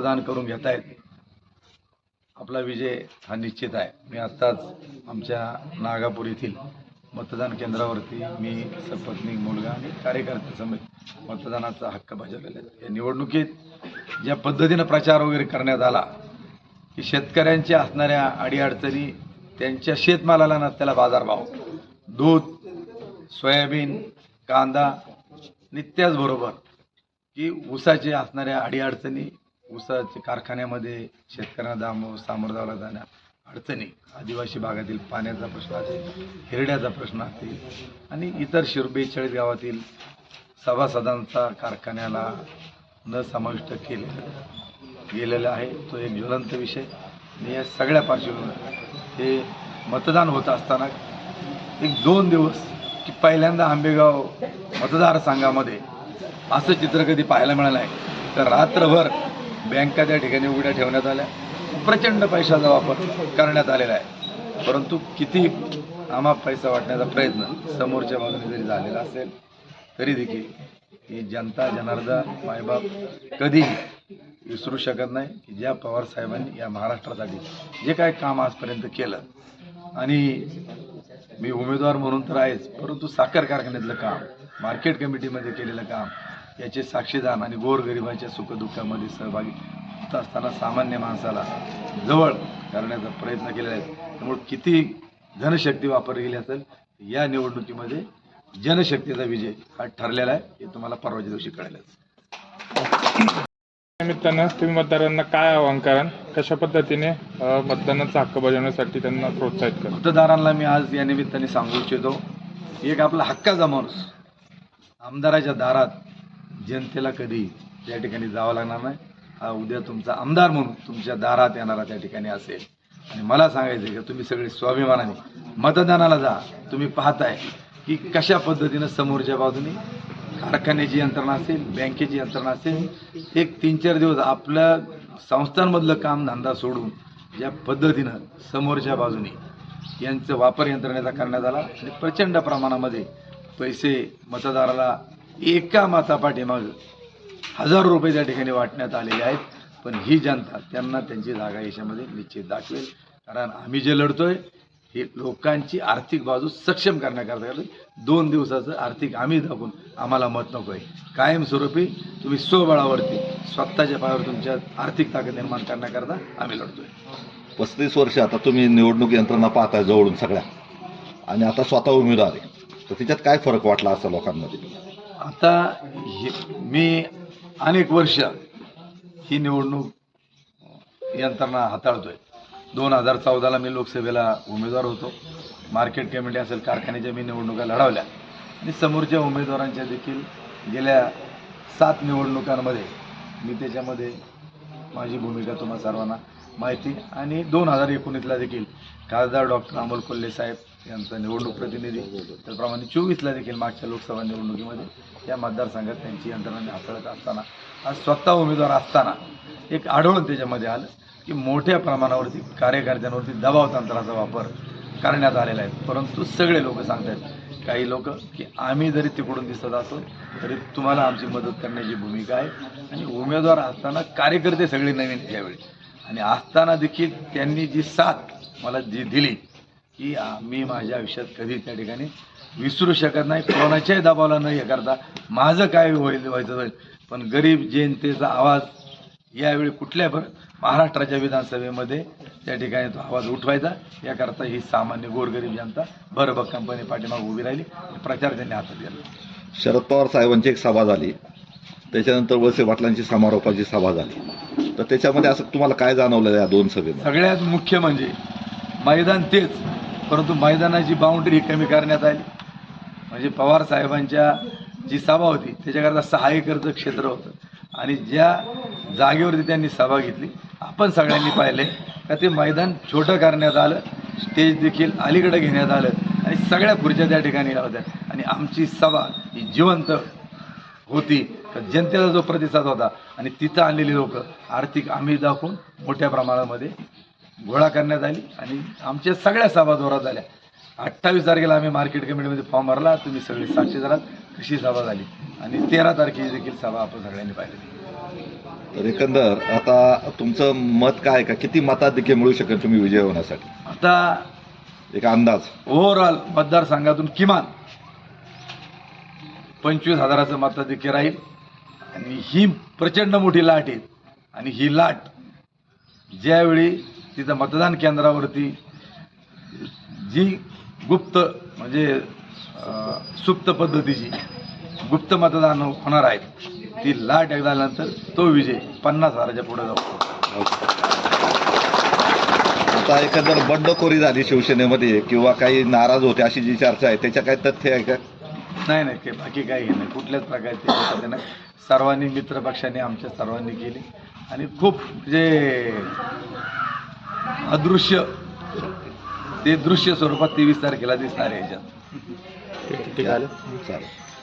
मतदान करून घेतायत आपला विजय हा निश्चित आहे. मी आत्ताच आमच्या नागापूर येथील मतदान केंद्रावरती मी सपत्नी मुलगा आणि कार्यकर्ते समेत मतदानाचा हक्क बजावलेला आहे. या निवडणुकीत ज्या पद्धतीनं प्रचार वगैरे करण्यात आला की शेतकऱ्यांच्या असणाऱ्या अडीअडचणी त्यांच्या शेतमालाला नसलेला बाजारभाव दूध सोयाबीन कांदा नित्याचबरोबर की ऊसाचे असणाऱ्या अडीअडचणी ऊसाच्या कारखान्यामध्ये शेतकऱ्यांना दाम सामोरं जावं जाण्या अडचणी. आदिवासी भागातील पाण्याचा प्रश्न असेल हिरड्याचा प्रश्न असेल आणि इतर शिर बेचाळीस गावातील सभासदांचा कारखान्याला न समाविष्ट केले गेलेला आहे. तो एक ज्वलंत विषय. आणि या सगळ्या पार्श्वभूमीवर हे मतदान होत असताना एक दोन दिवस की पहिल्यांदा आंबेगाव मतदारसंघामध्ये असं चित्र कधी पाहायला मिळालं आहे तर रात्रभर बँका त्या ठिकाणी उघड्या ठेवण्यात आल्या. प्रचंड पैशाचा वापर करण्यात आलेला आहे. परंतु किती आम्हा पैसा वाटण्याचा प्रयत्न समोरच्या बाजूने जरी झालेला असेल तरी देखील ही जनता जनार्दन मायबाप कधीही विसरू शकत नाही की ज्या पवार साहेबांनी या महाराष्ट्रासाठी जे काय काम आजपर्यंत केलं. आणि मी उमेदवार म्हणून तर आहेच परंतु साखर कारखान्यातलं काम मार्केट कमिटीमध्ये केलेलं काम याचे साक्षीदार आणि गोरगरिबाच्या सुखदुःखामध्ये सहभागी होत असताना सामान्य माणसाला जवळ करण्याचा प्रयत्न केलेला आहे. त्यामुळे किती जनशक्ती वापरली गेली असेल या निवडणुकीमध्ये जनशक्तीचा विजय हा ठरलेला आहे. हे तुम्हाला परवाच्या दिवशी कळेलच. निमित्तानं तुम्ही मतदारांना काय आवाहन कराल? कशा पद्धतीने मतदानाचा हक्क बजावण्यासाठी त्यांना प्रोत्साहित करा मतदारांना मी आज या निमित्ताने सांगू इच्छितो एक आपला हक्काचा माणूस आमदाराच्या दारात जनतेला कधी त्या ठिकाणी जावं लागणार नाही. हा उद्या तुमचा आमदार म्हणून तुमच्या दारात येणारा त्या ठिकाणी असेल. आणि मला सांगायचं आहे की तुम्ही सगळे स्वाभिमानाने मतदानाला जा. तुम्ही पाहताय की कशा पद्धतीनं समोरच्या बाजूने कारखान्याची यंत्रणा असेल बँकेची यंत्रणा असेल एक तीन चार दिवस आपल्या संस्थांमधलं काम धंदा सोडून ज्या पद्धतीनं समोरच्या बाजूने यांचं वापर यंत्रणेचा करण्यात आला आणि प्रचंड प्रमाणामध्ये पैसे मतदाराला एका मतापाठीमाग हजारो रुपये त्या ठिकाणी वाटण्यात आलेले आहेत. पण ही जनता त्यांना त्यांची जागा याच्यामध्ये निश्चित दाखवेल. कारण आम्ही जे लढतोय हे लोकांची आर्थिक बाजू सक्षम करण्याकरता दोन दिवसाचं आर्थिक आम्ही दाखवून आम्हाला मत नको आहे कायमस्वरूपी तुम्ही स्वबळावरती स्वतःच्या पायावर तुमच्या आर्थिक ताकद निर्माण करण्याकरता आम्ही लढतोय. पस्तीस वर्ष आता तुम्ही निवडणूक यंत्रणा पाहताय जवळून सगळ्या. आणि आता स्वतः उमेदवार आहे. तर त्याच्यात काय फरक वाटला असं लोकांमध्ये? आता हे मी अनेक वर्ष ही निवडणूक यंत्रणा हाताळतोय. दोन हजार चौदाला मी लोकसभेला उमेदवार होतो. मार्केट कमिटी असेल कारखान्याच्या मी निवडणुका लढवल्या. आणि समोरच्या उमेदवारांच्या देखील गेल्या सात निवडणुकांमध्ये मी त्याच्यामध्ये माझी भूमिका तुम्हा सर्वांना माहिती. आणि दोन हजार एकोणीसला देखील खासदार डॉक्टर अमोल कोल्हे साहेब यांचा निवडणूक प्रतिनिधी. त्याप्रमाणे चोवीसला देखील मागच्या लोकसभा निवडणुकीमध्ये या मतदारसंघात त्यांची यंत्रणा हाताळत असताना आज स्वतः उमेदवार असताना एक आढळून त्याच्यामध्ये आलं की मोठ्या प्रमाणावरती कार्यकर्त्यांवरती दबाव तंत्राचा वापर करण्यात आलेला आहे. परंतु सगळे लोक सांगतात काही लोक की आम्ही जरी तिकडून दिसत असो तरी तुम्हाला आमची मदत करण्याची भूमिका आहे. आणि उमेदवार असताना कार्यकर्ते सगळे नवीन यावेळी. आणि असताना देखील त्यांनी जी साथ मला जी दिली की मी माझ्या आयुष्यात कधी त्या ठिकाणी विसरू शकत नाही कोणाच्याही दबावाला न हे करता माझं काय होईल व्हायचं होईल. पण गरीब जनतेचा आवाज यावेळी कुठल्या पण महाराष्ट्राच्या विधानसभेमध्ये त्या ठिकाणी तो आवाज उठवायचा. याकरता ही सामान्य गोरगरीब जनता भरभक्कमपणे पाठीमागे उभी राहिली. प्रचार त्यांनी हातात घेतला. शरद पवार साहेबांची एक सभा झाली. त्याच्यानंतर वळसे पाटलांची समारोपाची सभा झाली. तर त्याच्यामध्ये असं तुम्हाला काय जाणवलं या दोन सभेमध्ये? सगळ्यात मुख्य म्हणजे मैदान तेच. परंतु मैदानाची बाउंड्री कमी करण्यात आली. म्हणजे पवार साहेबांच्या जी सभा होती त्याच्याकरता सहा एकरचं क्षेत्र होतं. आणि ज्या जागेवरती त्यांनी सभा घेतली आपण सगळ्यांनी पाहिले का ते मैदान छोटं करण्यात आलं स्टेज देखील अलीकडे घेण्यात आलं आणि सगळ्या खुर्च्या त्या ठिकाणी होत्या. आणि आमची सभा ही जिवंत होती तर जनतेचा जो प्रतिसाद होता आणि तिथं आणलेली लोक आर्थिक आम्ही दाखवून मोठ्या प्रमाणामध्ये गोळा करण्यात आली आणि आमच्या सगळ्या सभा जोरात झाल्या अठ्ठावीस तारखेला आम्ही मार्केट कमिटीमध्ये फॉर्म भरला. तुम्ही सगळे साक्षी झालात. कशी सभा झाली? आणि तेरा तारखेची देखील सभा आपण सगळ्यांनी पाहिली. तर एकंदर आता तुमचं मत काय? का किती मताधिक्य मिळू शकेल तुम्ही विजय होण्यासाठी? आता एक अंदाज. ओव्हरऑल मतदारसंघातून किमान पंचवीस हजाराचं मताधिक्य राहील. आणि ही प्रचंड मोठी लाट आहे. आणि ही लाट ज्यावेळी तिथं मतदान केंद्रावरती जी गुप्त म्हणजे सुप्त पद्धतीची गुप्त मतदान होणार आहेत ती लाट एकदा आल्यानंतर तो विजय पन्नास हजाराच्या पुढे जाऊ आता एकंदर बंडखोरी झाली शिवसेनेमध्ये किंवा काही नाराज होते अशी जी चर्चा आहे त्याच्या काही तथ्य आहे का? नाही नाही ते बाकी काही नाही. कुठल्याच प्रकारचे नाही. सर्वांनी मित्र पक्षाने आमच्या सर्वांनी केली. आणि खूप म्हणजे अदृश्य. ते दृश्य स्वरूपात तेवीस तारखेला दिसणार आहे याच्यात. ठीक आहे चालेल.